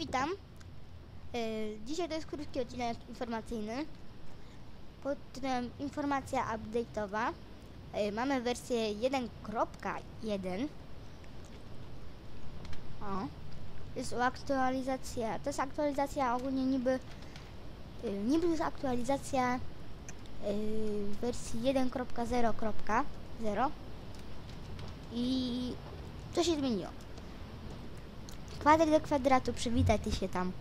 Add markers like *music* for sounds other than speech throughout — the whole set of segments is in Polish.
witam. Y, Dzisiaj to jest krótki odcinek informacyjny pod tytułem Informacja update'owa. Y, Mamy wersję 1.1. O. Jest aktualizacja. To jest aktualizacja ogólnie niby y, niby jest aktualizacja wersji 1.0.0 i co się zmieniło? Kwadrat do kwadratu, przywitaj ty się tam.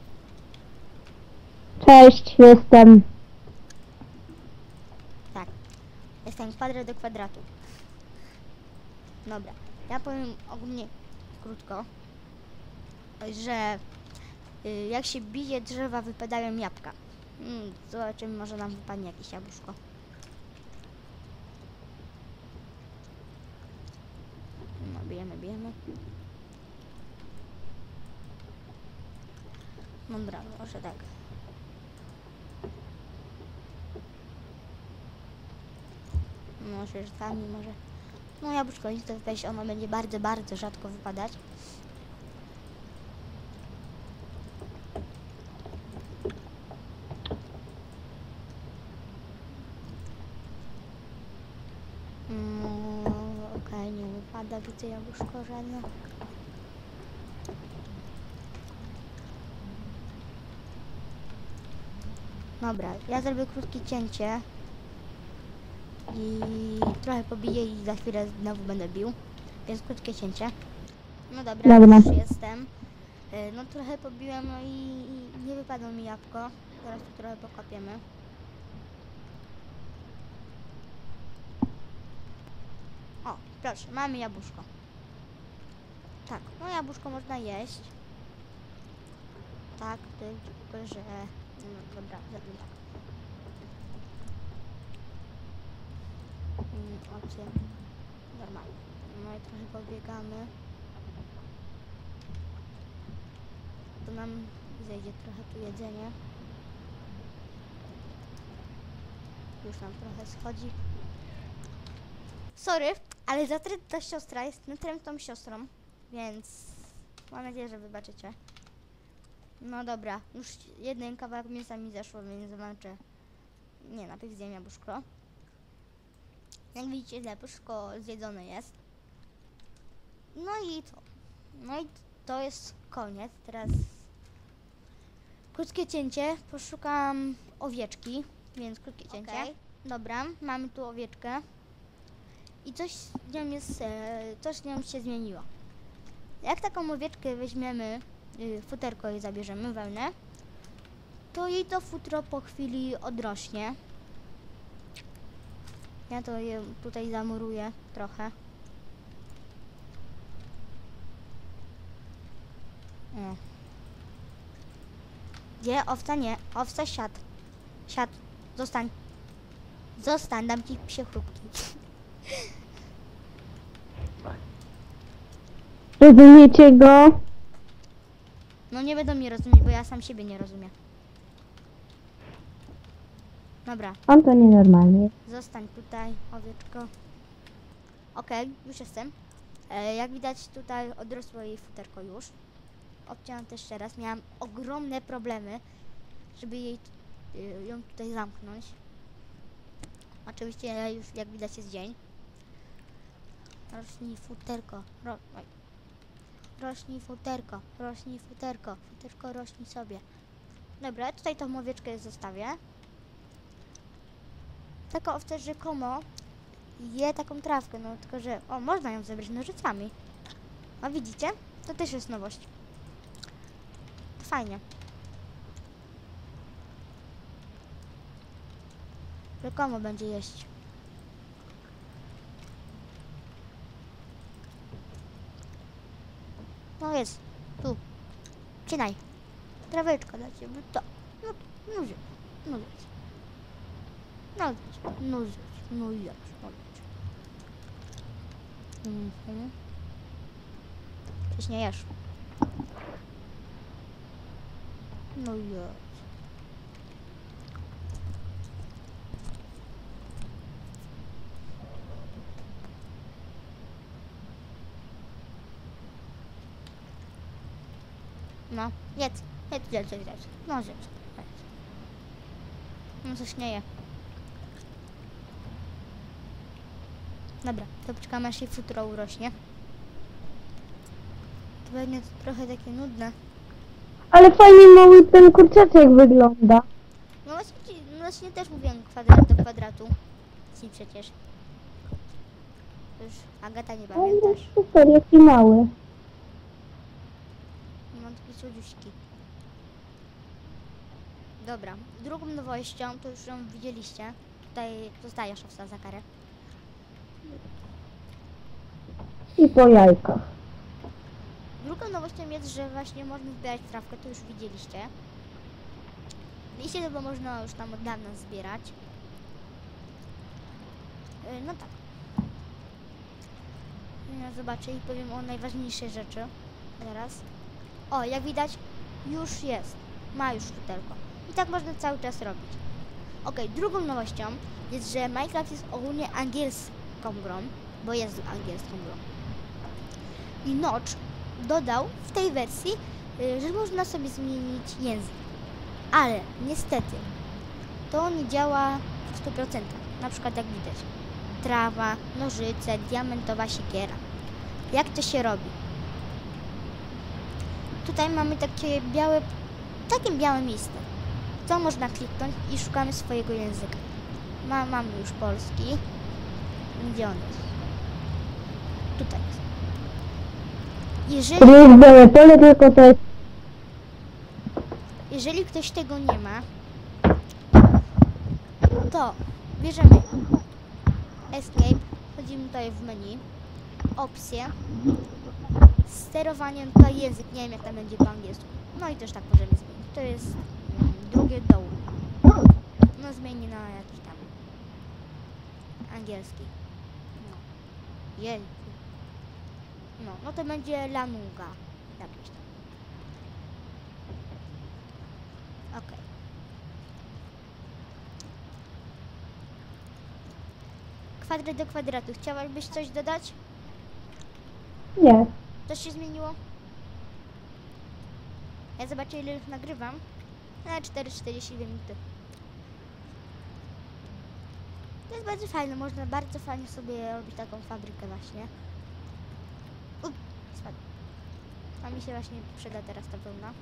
Cześć, jestem. Tak. Jestem kwadrat do kwadratu. Dobra. Ja powiem ogólnie krótko, że y, jak się bije drzewa, wypadają jabłka. Mm, zobaczymy, może nam wypadnie jakieś jabłuszko. No, bijemy, bijemy. Dobra, może tak. Może sami, może. No jabłuszko to weź, ono będzie bardzo, bardzo rzadko wypadać. Mm, Okej, nie wypada, widzę jabłuszko żadne. Dobra, ja zrobię krótkie cięcie i trochę pobiję i za chwilę znowu będę bił, więc krótkie cięcie. No dobra, Dobra. już jestem. E, No trochę pobiłem, no i i nie wypadło mi jabłko. Teraz tu trochę pokopiemy. O, proszę, mamy jabłuszko. Tak, no jabłuszko można jeść. Tak, tylko że... No dobra, zrobimy tak. Mm, opcje normalne. No i trochę pobiegamy. To nam zejdzie trochę tu jedzenie. Już nam trochę schodzi. Sorry, ale zatręta siostra jest natrętą siostrą, więc mam nadzieję, że wybaczycie. No dobra, już jeden kawałek mięsa mi zeszło, więc zobaczę. Nie, najpierw zjem jabłuszko. Jak widzicie, jabłuszko zjedzone jest. No i to. No i to jest koniec. Teraz krótkie cięcie. Poszukam owieczki, więc krótkie cięcie. Okej. Dobra, mamy tu owieczkę. I coś z nią jest, e, coś z nią się zmieniło. Jak taką owieczkę weźmiemy, futerko jej zabierzemy, wełnę, to jej to futro po chwili odrośnie. Ja to je tutaj zamuruję trochę. O. Gdzie? Owca nie. Owca siad. Siad. Zostań. Zostań, dam ci psie chrupki. Rozumiecie go? No nie będą mnie rozumieć, bo ja sam siebie nie rozumiem. Dobra, On to nienormalny. zostań tutaj, owieczko. Okej, już jestem. E, jak widać tutaj odrosło jej futerko już. Obcięłam też jeszcze raz. Miałam ogromne problemy, żeby jej y, ją tutaj zamknąć. Oczywiście już jak widać jest dzień. Rośnij futerko. Ro, oj. Rośnij futerko, rośnij futerko, futerko rośnij sobie. Dobra, tutaj tą owieczkę zostawię. Taka owca rzekomo je taką trawkę, no tylko że, o, można ją zebrać nożycami. A widzicie? To też jest nowość. Fajnie. Rzekomo będzie jeść. No jest, tu. Cinaj. Traweczka dla ciebie, to. No, no zjedz, no zjedz. No zjedz, no zjedz, no zjedz, no zjedz. Mhm. Przecież nie jesz. No jedz. No, jedz, jedz, jedz, jedz, jedz. No, jedz. No, coś nie je. Dobra, to poczekamy aż jej futro urośnie. To będzie to trochę takie nudne. Ale fajnie mały ten kurczaczek wygląda. No właśnie, no właśnie też mówiłem kwadrat do kwadratu. Ci przecież. Już Agata nie pamiętasz. super, jaki mały. Słodziuśki. Dobra, drugą nowością, to już ją widzieliście. Tutaj zostaje szafsa za karę. I po jajkach. Drugą nowością jest, że właśnie można zbierać trawkę, to już widzieliście. Liście to bo można już tam od dawna zbierać. Yy, No tak. Zobaczę i powiem o najważniejszej rzeczy. Zaraz. O, jak widać, już jest. Ma już futerko. I tak można cały czas robić. Okej, drugą nowością jest, że Minecraft jest ogólnie angielską grą, bo jest angielską grą. I Notch dodał w tej wersji, y, że można sobie zmienić język. Ale niestety to nie działa w 100%. Na przykład jak widać. Trawa, nożyce, diamentowa siekiera. Jak to się robi? Tutaj mamy takie białe, takie białe miejsce. To można kliknąć i szukamy swojego języka. Ma, mamy już polski. Gdzie on jest? Tutaj. Jeżeli To nie jest białe pole, tylko to jest... Jeżeli ktoś tego nie ma, to bierzemy Escape, wchodzimy tutaj w menu, opcje, sterowanie, tutaj język, nie wiem jak tam będzie po angielsku. No i też tak możemy zmienić. To jest mm, drugie dołu. No zmieni na jakiś tam angielski. No. Język. No, no to będzie Lanuga. Jakieś tam. Okej. Kwadrat do kwadratu. Chciałabyś coś dodać? Nie. Coś się zmieniło? Ja zobaczę ile już nagrywam. E, 4,42 minuty. To jest bardzo fajne, można bardzo fajnie sobie robić taką fabrykę właśnie. Up, spadł. A mi się właśnie przyda teraz ta wełna.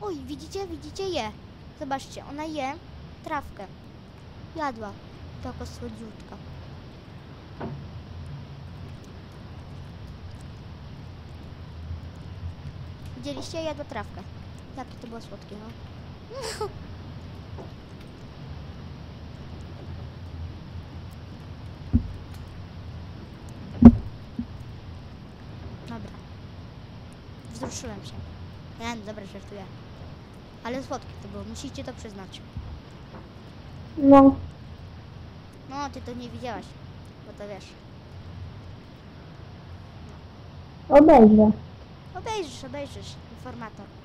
Oj, widzicie, widzicie je. Zobaczcie, ona je trawkę. Jadła. Taka słodziutka. Widzieliście? Jadła trawkę. Jakie to było słodkie, no. *laughs* Dobra. Wzruszyłem się. No dobra, żartuję. Ale słodkie to było, musicie to przyznać. No. No, ty to nie widziałaś, bo to wiesz. Obejrzę. Obejrzysz, obejrzysz. Informator. *laughs*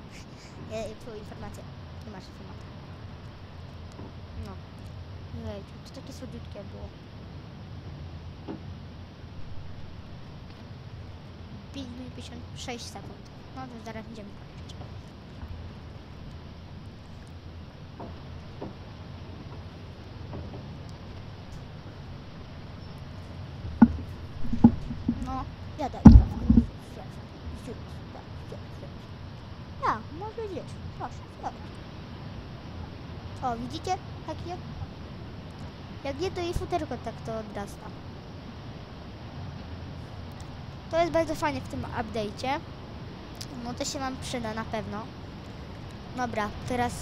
E, tu informacja. Nie masz informatora. No. Jej, to takie słodziutkie było. 5 minut 56 sekund. No to zaraz będziemy kończyć. No, jadaj trawkę. Zjedz, zjedz, tak, zjedz, zjedz. Ja, może zjeść. Proszę, zjedz. O, widzicie? Jak je? Jak je, to jej futerko tak to odrasta. To jest bardzo fajnie w tym update'cie. No to się wam przyda na pewno. Dobra, teraz...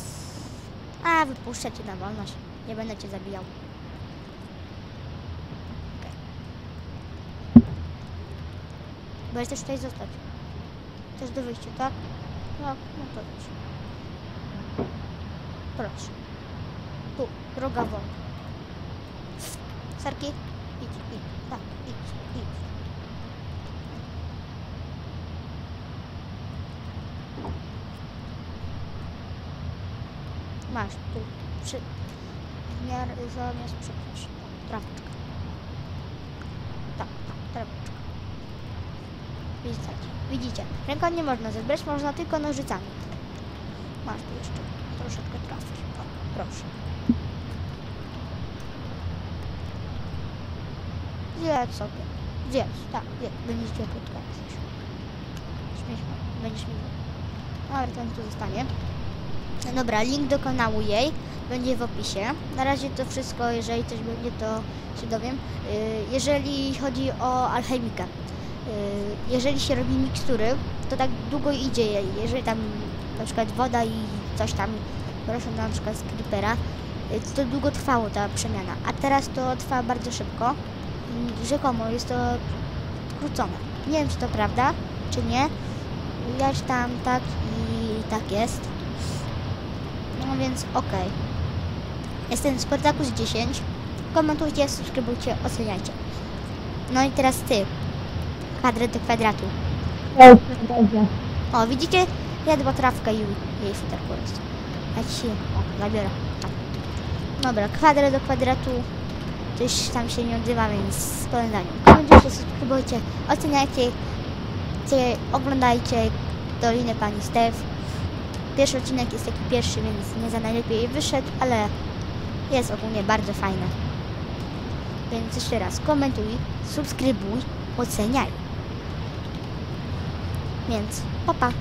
A, wypuszczę cię na wolność. Nie będę cię zabijał. Okej. Bo chcesz tutaj zostać. Chcesz do wyjścia, tak? Tak, no to idź. Proszę. Tu, droga wolna. Sarki, idź, idź, tak, idź, idź. Masz, tu, przy... W miarę zamiast przypuść. Traweczka. Tak, tak, traweczka. Widzicie, widzicie, ręką nie można zebrać, można tylko nożycami. Masz tu jeszcze troszeczkę trafić. O, proszę. Zjedz sobie. Zjedz, tak, zjedz. Będzie ciepłutko jak chcesz. Śmiech, będziesz. Dobra, ten tu zostanie. Dobra, link do kanału jej będzie w opisie. Na razie to wszystko, jeżeli coś będzie, to się dowiem. Yy, Jeżeli chodzi o alchemikę, jeżeli się robi mikstury, to tak długo idzie, jeżeli tam na przykład woda i coś tam, proszę na przykład z creepera, yy, to długo trwało ta przemiana, a teraz to trwa bardzo szybko. Rzekomo jest to skrócone. Nie wiem, czy to prawda, czy nie. Ja tam tak i tak jest. No więc okej. Jestem Sportakus 10. Komentujcie, subskrybujcie, oceniajcie. No i teraz ty. Kwadrat do kwadratu. Dobrze. O, widzicie? Jadła trawkę i jej futerku jest. Ja ci. O, zabiorę. Tak. Dobra, kwadrat do kwadratu. Coś tam się nie odzywa, więc z polecaniem. Komentujcie, subskrybujcie, oceniajcie, cie- oglądajcie Dolinę Pani Stef. Pierwszy odcinek jest taki pierwszy, więc nie za najlepiej wyszedł, ale jest ogólnie bardzo fajny. Więc jeszcze raz komentuj, subskrybuj, oceniaj. Więc, popa.